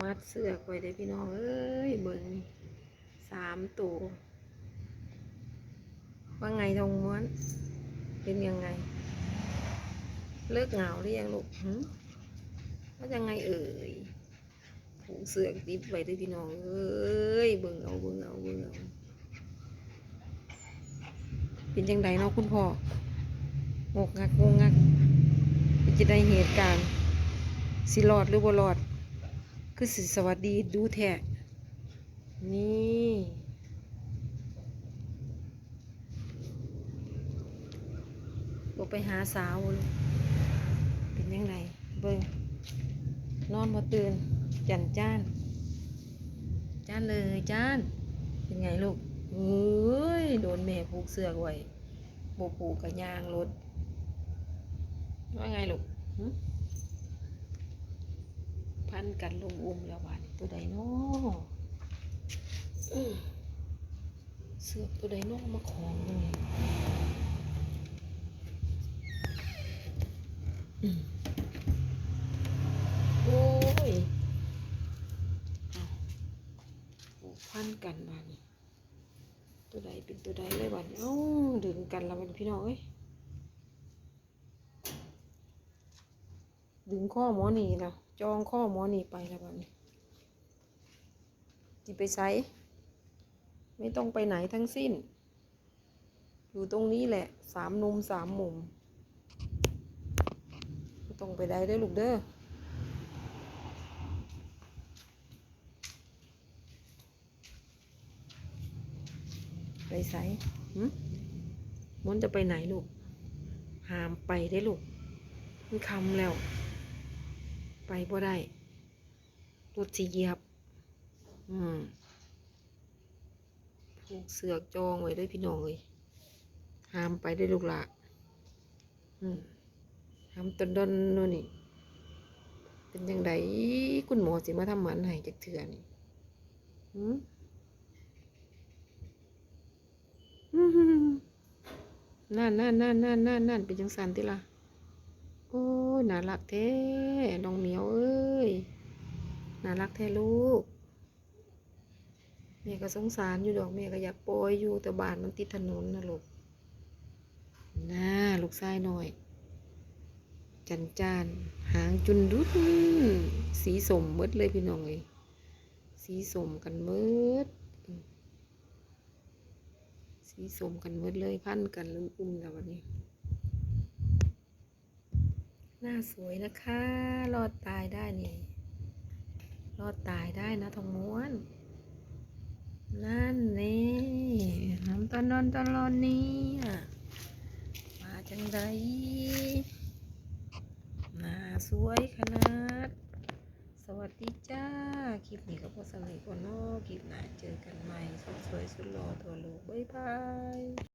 มัดเสือกไว้ได้พี่น้อง เอ้ย เบิ่งนี่สามตัวว่าไงทองม้วน เป็นยังไง เลิกเหงาหรือยังลูกหึว่ายังไงเอ่ยผูกเสือกติดไว้ด้วยพี่น้อง เอ้ย เบิ่งเอา เบิ่งเอา เบิ่งเอา เป็นยังไงเนาะคุณพ่องกงักงงงัก จะได้เหตุการณ์สิรอดหรือบ่รอด คือสิสวัสดีดูแท้นี่บไปหาสาวบ่ลูกเป็นยังไงเบิ่งนอนมาตื่น จันจ้าน จ้านเลยจ้าน เป็นไงลูกเอ้ย โดนแม่ผูกเสื้อไว้โบผูกกับยางรถว่าไงลูกหึ พันกันลงอุ้มแล้วบาดนี้ตัวใดน้อเสือกตัวใดนาะมาของเลยโอ้ยเอาพันกันบานี้ตัวใดเป็นตัวใดเลยบาดนี้เอ้าดึงกันแล้วมันพี่น้องเอ้ยดึงข้อหมอนีแล้ว จองข้อหมอนี่ไปแล้วบัดนี้จิไปใช้ไม่ต้องไปไหนทั้งสิ้น อยู่ตรงนี้แหละสามนุมสามมุมต้องไปใดเด้อลูกเด้อไปใส่หึมนจะไปไหนลูก หามไปได้ลูก มันคำแล้ว ไปบ่ได้รถสีเหยียบ อืมผูกเสือกจองไว้ด้วยพี่น้องเลยห้ามไปได้ลูกหละอืมห้ามตนดนนู่นนี่ เป็นยังไงคุณหมอสิมาทำหมันให้จากเถื่อนี่หืมนั่นนั่นนั่นนั่นนั่นนั่นเป็นจังสันติล่ะ อ้น่ารักแท้น้องเหมียวเอ้ยน่ารักแท้ลูกแม่ก็สงสารอยู่ดอกแม่ก็อยากปล่อยอยู่แต่บ้านมันติดถนนนะลูกน่าลูกชายหน่อย จันจานหางจุนดุดสีสมเมดเลยพี่น้องเอ้ยสีสมกันเมดอืมสีสมกันเมดเลยพันกันลืมอุ้มแล้ววันนี้ หน้าสวยนะคะ รอดตายได้นี่ รอดตายได้นะทองม้วน นั่นนี่ทำตอนนอนตอนรอนนี้อะมาจังไดหน้าสวยขนาด สวัสดีจ้า คลิปนี้ก็พอสำเร็จก่อนเนาะคลิปหน้าเจอกันใหม่สวยๆสุดหล่อตัวลูกบ๊ายบาย